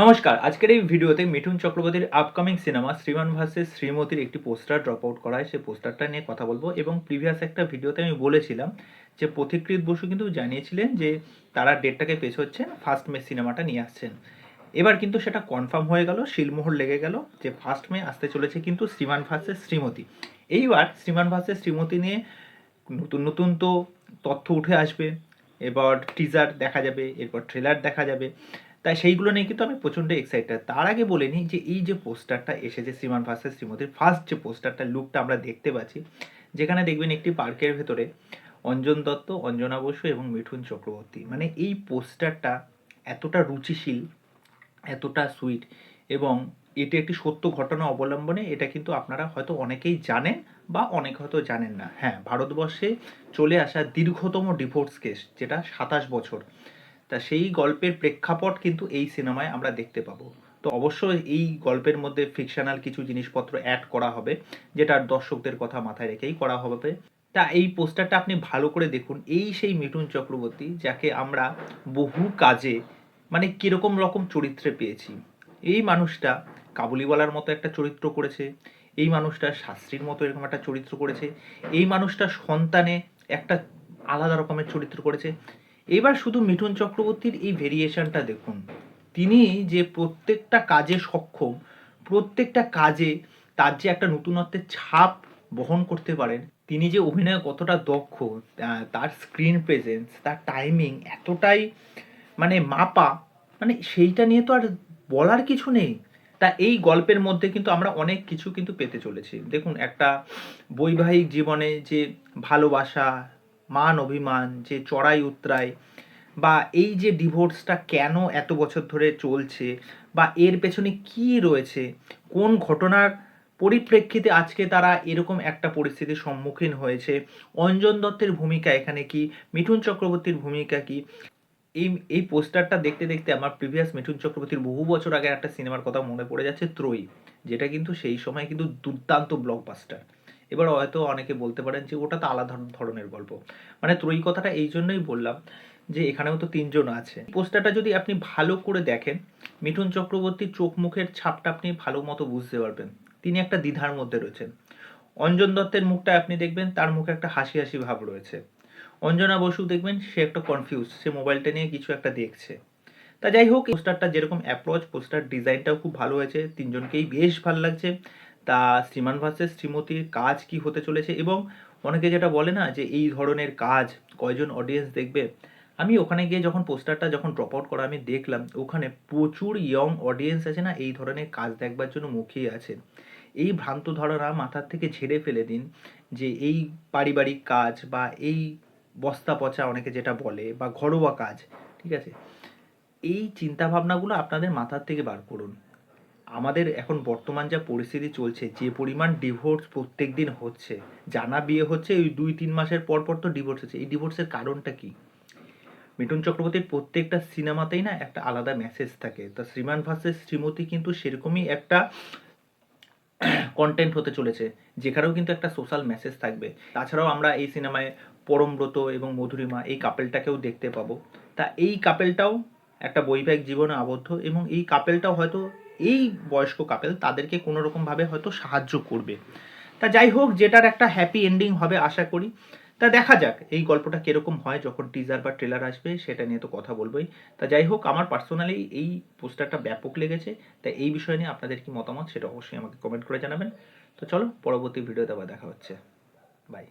নমস্কার, আজকের এই ভিডিওতে মিঠুন চক্রবর্তীর আপকামিং সিনেমা শ্রীমান ভার্সেস শ্রীমতীর একটি পোস্টার ড্রপ আউট করা হয়। সেই পোস্টারটা নিয়ে কথা বলব এবং প্রিভিয়াস একটা ভিডিওতে আমি বলেছিলাম যে পথিকৃত বসু কিন্তু জানিয়েছিলেন যে তারা ডেটটাকে পেছ হচ্ছেন ফার্স্ট মে সিনেমাটা নিয়ে আসছেন। এবার কিন্তু সেটা কনফার্ম হয়ে গেল, শিলমোহর লেগে গেল যে ফার্স্ট মে আসতে চলেছে কিন্তু শ্রীমান ভার্সেস শ্রীমতী। এইবার শ্রীমান ভার্সেস শ্রীমতী নিয়ে নতুন নতুন তো তথ্য উঠে আসবে, এবার টিজার দেখা যাবে, এরপর ট্রেলার দেখা যাবে। তাই সেইগুলো নিয়ে কিন্তু আমি প্রচণ্ড এক্সাইটেড তার আগে বলে নিই যে এই যে পোস্টারটা এসেছে শ্রীমান ভার্সেস শ্রীমতীর ফার্স্ট যে পোস্টারটা লুকটা আমরা দেখতে পাচ্ছি, যেখানে দেখবেন একটি পার্কের ভেতরে অঞ্জন দত্ত, অঞ্জনা বসু এবং মিঠুন চক্রবর্তী। মানে এই পোস্টারটা এতটা রুচিশীল, এতটা সুইট এবং এটি একটি সত্য ঘটনা অবলম্বনে এটা কিন্তু আপনারা হয়তো অনেকেই জানেন বা অনেক হয়তো জানেন না। হ্যাঁ ভারতবর্ষে চলে আসা দীর্ঘতম ডিভোর্স কেস যেটা সাতাশ বছর। তা সেই গল্পের প্রেক্ষাপট কিন্তু এই সিনেমায় আমরা দেখতে পাবো। তো অবশ্যই এই গল্পের মধ্যে ফিকশনাল কিছু জিনিসপত্র অ্যাড করা হবে, যেটা দর্শকদের কথা মাথায় রেখেই করা হবে। তা এই পোস্টারটা আপনি ভালো করে দেখুন। এই সেই মিঠুন চক্রবর্তী, যাকে আমরা বহু কাজে মানে কীরকম রকম চরিত্রে পেয়েছি। এই মানুষটা কাবুলিওয়ালার মতো একটা চরিত্র করেছে, এই মানুষটা শাস্ত্রীর মতো এরকম একটা চরিত্র করেছে, এই মানুষটা সন্তানে একটা আলাদা রকমের চরিত্র করেছে এবার শুধু মিঠুন চক্রবর্তীর এই ভেরিয়েশনটা দেখুন। তিনি যে প্রত্যেকটা কাজে সক্ষম, প্রত্যেকটা কাজে তার যে একটা নতুনত্বের ছাপ বহন করতে পারেন, তিনি যে অভিনয়ে কতটা দক্ষ তার স্ক্রিন প্রেজেন্স তার টাইমিং এতটাই মানে মাপা মানে সেইটা নিয়ে তো আর বলার কিছু নেই। তা এই গল্পের মধ্যে কিন্তু আমরা অনেক কিছু কিন্তু পেতে চলেছি। দেখুন, একটা বৈবাহিক জীবনে যে ভালোবাসা মান অভিমান, যে চড়াই উতরাই, বা এই যে ডিভোর্সটা কেন এত বছর ধরে চলছে, বা এর পেছনে কি রয়েছে, কোন ঘটনার পরিপ্রেক্ষিতে আজকে তারা এরকম একটা পরিস্থিতির সম্মুখীন হয়েছে, অঞ্জন দত্তের ভূমিকা এখানে কি, মিঠুন চক্রবর্তীর ভূমিকা কি? এই এই পোস্টারটা দেখতে দেখতে আমার প্রিভিয়াস মিঠুন চক্রবর্তীর বহু বছর আগের একটা সিনেমার কথা মনে পড়ে যাচ্ছে ত্রয়ী, যেটা কিন্তু সেই সময় কিন্তু দুর্দান্ত ব্লকবাস্টার এবার হয়তো অনেকে বলতে পারেন যে ওটা তো আলাদা ধরনের গল্প। মানে ত্রয়ী কথাটা এই জন্যই বললাম যে এখানেও তো তিনজন আছে। পোস্টারটা যদি আপনি ভালো করে দেখেন, মিঠুন চক্রবর্তীর চোখ মুখের ছাপটা আপনি ভালো মতো বুঝতে পারবেন। তিনি একটা দ্বিধার মধ্যে রয়েছেন। অঞ্জন দত্তের মুখটা আপনি দেখবেন, তার মুখে একটা হাসি হাসি ভাব রয়েছে। অঞ্জনা বসু দেখবেন, সে একটা কনফিউজ সে মোবাইলটা নিয়ে কিছু একটা দেখছে। তা যাই হোক পোস্টারটা যেরকম অ্যাপ্রোচ পোস্টার ডিজাইনটাও খুব ভালো হয়েছে। তিনজনকেই বেশ ভালো লাগছে। তা শ্রীমান ভার্সেস শ্রীমতীর কাজ কি হতে চলেছে? এবং অনেকে যেটা বলে না যে, এই ধরনের কাজ কয়জন অডিয়েন্স দেখবে? আমি ওখানে গিয়ে যখন পোস্টারটা যখন ড্রপ আউট করা আমি দেখলাম, ওখানে প্রচুর ইয়ং অডিয়েন্স আছে না, এই ধরনের কাজ দেখবার জন্য মুখিয়ে আছে। এই ভ্রান্ত ধারণা মাথার থেকে ঝেড়ে ফেলে দিন যে, এই পারিবারিক কাজ বা এই বস্তা পচা অনেকে যেটা বলে বা ঘরোয়া কাজ, ঠিক আছে? এই চিন্তাভাবনাগুলো আপনাদের মাথার থেকে বার করুন। আমাদের এখন বর্তমান যা পরিস্থিতি চলছে, যে পরিমাণ ডিভোর্স প্রত্যেক দিন হচ্ছে, জানা বিয়ে হচ্ছে ওই দুই তিন মাসের পর পর তো ডিভোর্স হচ্ছে। এই ডিভোর্সের কারণটা কি? মিঠুন চক্রবর্তীর প্রত্যেকটা সিনেমাতেই না একটা আলাদা মেসেজ থাকে। তা শ্রীমান ভার্সেস শ্রীমতী কিন্তু সেরকমই একটা কন্টেন্ট হতে চলেছে, যেখানেও কিন্তু একটা সোশ্যাল মেসেজ থাকবে। তাছাড়াও আমরা এই সিনেমায় পরমব্রত এবং মধুরিমা এই কাপেলটাকেও দেখতে পাবো। তা এই কাপেলটাও একটা বৈবাহিক জীবনে আবদ্ধ এবং এই কাপেলটাও হয়তো এই বয়স্ক কাপেল তাদেরকে কোনো রকমভাবে হয়তো সাহায্য করবে। তা যাই হোক, যেটার একটা হ্যাপি এন্ডিং হবে আশা করি। তা দেখা যাক, এই গল্পটা কীরকম হয় যখন টিজার বা ট্রেলার আসবে, সেটা নিয়ে তো কথা বলবোই। তা যাই হোক, আমার পার্সোনালি এই পোস্টারটা ব্যাপক লেগেছে। তা এই বিষয় নিয়ে আপনাদের কি মতামত, সেটা অবশ্যই আমাকে কমেন্ট করে জানাবেন। তো চলো, পরবর্তী ভিডিওতে আবার দেখা হচ্ছে। বাই